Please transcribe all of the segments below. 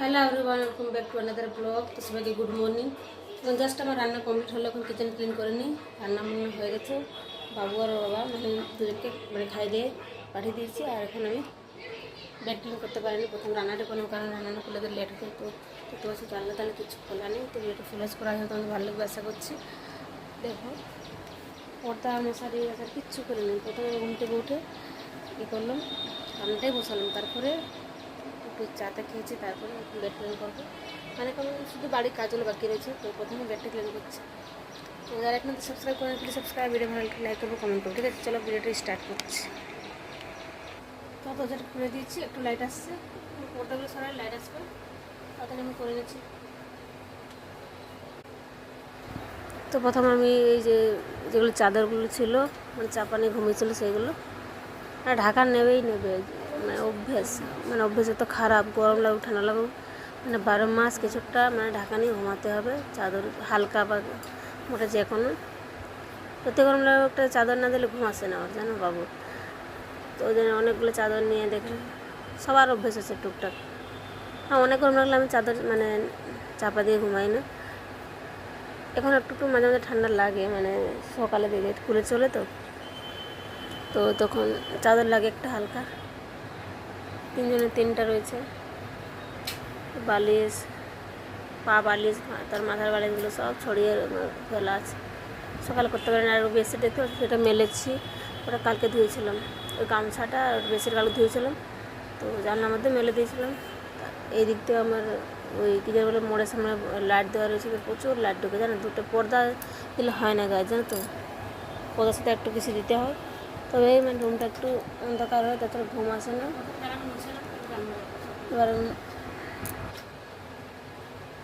Hello everyone welcome back to another blog তো সবাইকে good morning এখন জাস্ট আমার রান্না কমপ্লিট হলো, এখন কিচেন ক্লিন করে নিই। রান্না মনে হয়ে গেছে। বাবু আর বাবা মানে দুজনকে মানে খাই দিয়ে পাঠিয়ে দিয়েছি। আর এখন আমি ব্যাগ ক্লিন করতে পারিনি। প্রথম রান্নাটা কোনো কারণে রান্না করলে তো লেট হতো। তো দেখতে পাচ্ছি জানলে তাহলে কিছু খোলা নেই। তো এটা ফ্রেশ করা হয়তো তোমাদের ভালো লাগবে আশা করছি। দেখো, পর্দা মশারি আসার কিচ্ছু করে নেই। প্রথমে ঘুম থেকে উঠে কী করলাম? রান্নাটাই বসালাম। তারপরে একটু চাটা খেয়েছি, তারপরে একটু বেড ক্লিন করব। মানে কারণ শুধু বাড়ির কাজগুলো বাকি রয়েছে, তো প্রথমে বেডটা ক্লিন করছি। তো যারা এখন সাবস্ক্রাইব করেন প্লিজ সাবস্ক্রাইব ভিডিও ভালো লাইক করব কমেন্ট করব। ঠিক আছে, চলো ভিডিওটা স্টার্ট করছি। তো দরজাটা খুলে দিয়েছি, একটু লাইট আসছে। পর্দাগুলো সরাই লাইট আসবে। তাড়াতাড়ি আমি করে নিচ্ছি। তো প্রথম আমি এই যে যেগুলো চাদরগুলো ছিল মানে চাপানি ঘুমিয়েছিল সেইগুলো, আর ঢাকা নেবেই নেবে মানে অভ্যেস মানে অভ্যেস তো খারাপ, গরম লাগুক ঠান্ডা লাগুক মানে বারো মাস কিছুটা মানে ঢাকা নিয়ে ঘুমাতে হবে, চাদর হালকা বা মোটা যে কোনো। সত্যি গরম লাগবে একটা চাদর না দিলে ঘুম আসে না ওর জানো বাবু? তো ওই জন্য অনেকগুলো চাদর নিয়ে দেখলাম সবার অভ্যেস আছে টুকটাক। হ্যাঁ অনেক গরম লাগলে আমি চাদর মানে চাপা দিয়ে ঘুমাই না। এখন একটু একটু মাঝে মাঝে ঠান্ডা লাগে মানে সকালে দিকে খুলে চলে তো। তো তখন চাদর লাগে একটা হালকা। তিনজনের তিনটা রয়েছে। বালিশ, পা বালিশ, তার মাথার বালিশগুলো সব ছড়িয়ে ফেলা আছে। সকালে করতে পারি না, আর বেডশিটে তো সেটা মেলেছি, ওটা কালকে ধুয়েছিলাম। ওই গামছাটা আর বেডশিট কালকে ধুয়েছিলাম, তো জানলার মধ্যে মেলে দিয়েছিলাম। এই দিক দিয়ে আমার ওই কী বলে মোড়ের সামনে লাইট দেওয়া রয়েছে প্রচুর লাইট ঢুকে, জানো? দুটো পর্দা দিলে হয় না গায়ে, জানো তো? পর্দার সাথে একটু কিছু দিতে হয়। তবে মানে রুমটা একটু অন্ধকার হয় তাছাড়া ঘুম আসে না। এবার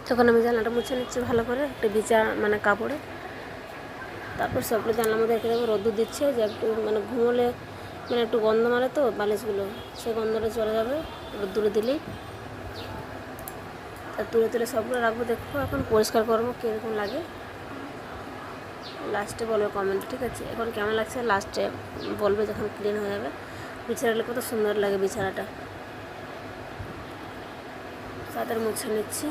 তখন আমি জানলাটা মুছে নিচ্ছি ভালো করে, একটা ভিজা মানে কাপড়ে। তারপর সবগুলো জানলার মধ্যে রেখে দেবো, রোদ্দুর দিচ্ছে, যে একটু মানে ঘুমোলে মানে একটু গন্ধ মারে তো, বালিশগুলো, সেই গন্ধটা চলে যাবে, রোদ্দুরে দিলেই। তা তুলে তুলে সবগুলো রাখব, দেখব এখন পরিষ্কার করব, কীরকম লাগে। লাস্টে বলবে কমেন্ট ঠিক আছে? এখন কেমন লাগছে? লাস্টে বলবে যখন ক্লিন হয়ে যাবে। বিছানাগুলো কত সুন্দর লাগে বিছানাটা। তাদের মুছে নিচ্ছি।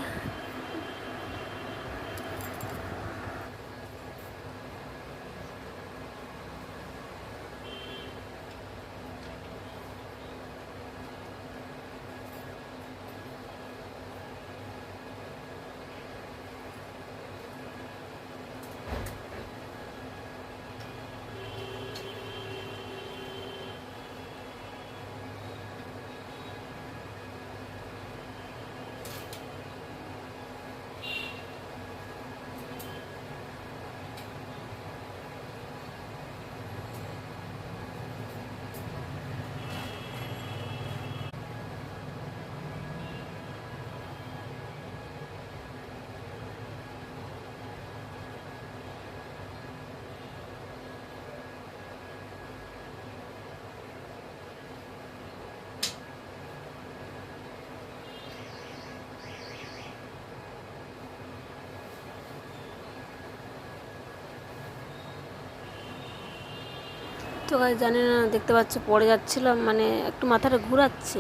তো জানি না, দেখতে পাচ্ছ পড়ে যাচ্ছিলাম মানে একটু মাথাটা ঘুরাচ্ছে।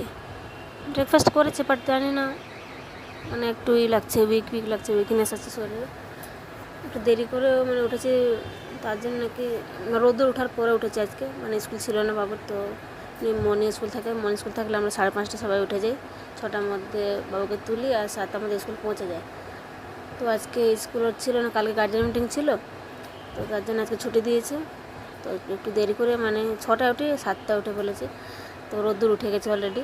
ব্রেকফাস্ট করেছে বাট জানি না মানে একটু ই লাগছে উইক উইক লাগছে উইকনেস আছে শরীরে। একটু দেরি করে মানে উঠেছি, তার জন্য নাকি রোদে ওঠার পরে উঠেছি আজকে। মানে স্কুল ছিল না বাবুর, তো মর্নিং স্কুল থাকে, মর্নিং স্কুল থাকলে আমরা সাড়ে পাঁচটা সবাই উঠে যাই। ছটার মধ্যে বাবুকে তুলি আর সাতটার মধ্যে স্কুল পৌঁছে যায়। তো আজকে স্কুল ছিল না, কালকে গার্জেন মিটিং ছিল, তো তার জন্য আজকে ছুটি দিয়েছে। তো একটু দেরি করে মানে ছটায় উঠে সাতটা উঠে বলেছে। তো রোদ্দুর উঠে গেছে অলরেডি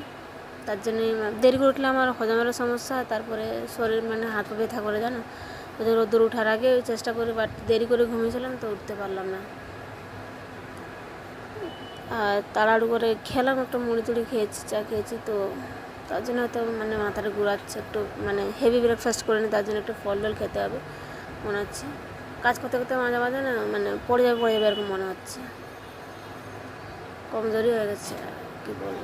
তার জন্যে দেরি করে উঠলে আমার হজমেরও সমস্যা, তারপরে শরীর মানে হাত পা ব্যথা করে, জানো? ওই রোদ্দুর ওঠার আগে চেষ্টা করি বাট দেরি করে ঘুমিয়েছিলাম তো উঠতে পারলাম না। আর তাড়াড়ু করে খেলাম, একটা মুড়ি টুড়ি খেয়েছি, চা খেয়েছি, তো তার জন্য হয়তো মানে মাথাটা ঘুরাচ্ছে, একটু মানে হেভি ব্রেকফাস্ট করে নি তার জন্য একটু ফল খেতে হবে, মনে হচ্ছে। কাজ করতে করতে মাঝে মাঝে না মানে পড়ে যাবে পড়ে যাবে এরকম মনে হচ্ছে। কমজোরি হয়ে গেছে কি বলব।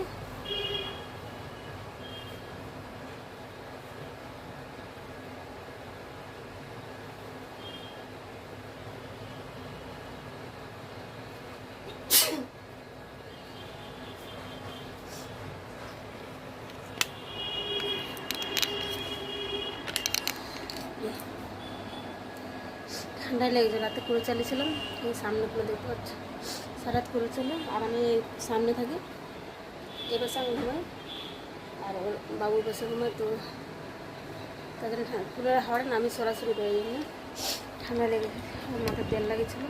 দেখি। ঠান্ডায় লেগেছে, রাতে করে চালিয়েছিলাম, এই করে দেখতে পাচ্ছ, সারাত করে চলে আর আমি সামনে থাকি। এ পাশে আমি আর ওর বাবুর পাশে ঘুমাই তো তাদের কুলের হাওয়াটা না, আমি সরাসরি যাই না। ঠান্ডা লেগে মাথায় তেল লাগিয়েছিল।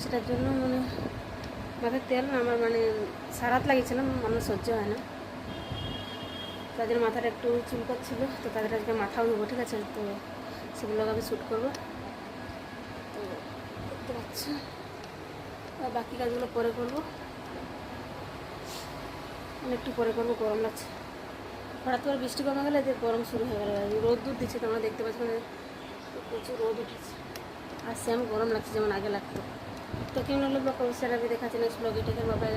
সেটার জন্য মানে মাথায় তেল আমার মানে সারাত লাগিয়েছিল আমার সহ্য হয় না। তাদের মাথাটা একটু চুলকাচ্ছিল, তো তাদের আজকে মাথাও দেবো ঠিক আছে? তো সেগুলোকে আমি শ্যুট করব। তো দেখতে পাচ্ছি। বাকি কাজগুলো পরে করব। মানে একটু পরে করব, গরম লাগছে। হঠাৎ করে বৃষ্টি কমে গেলে যে গরম শুরু হয়ে গেল। রোদ দূর দিচ্ছে, তোমরা দেখতে পাচ্ছ মানে প্রচুর রোদ উঠেছে। আর সেম গরম লাগছে যেমন আগে লাগতো। তো কেমন হলো ব্লগ? সেটা দেখাচ্ছে দেখাচ্ছি নেক্সট ব্লগ এটা বাবা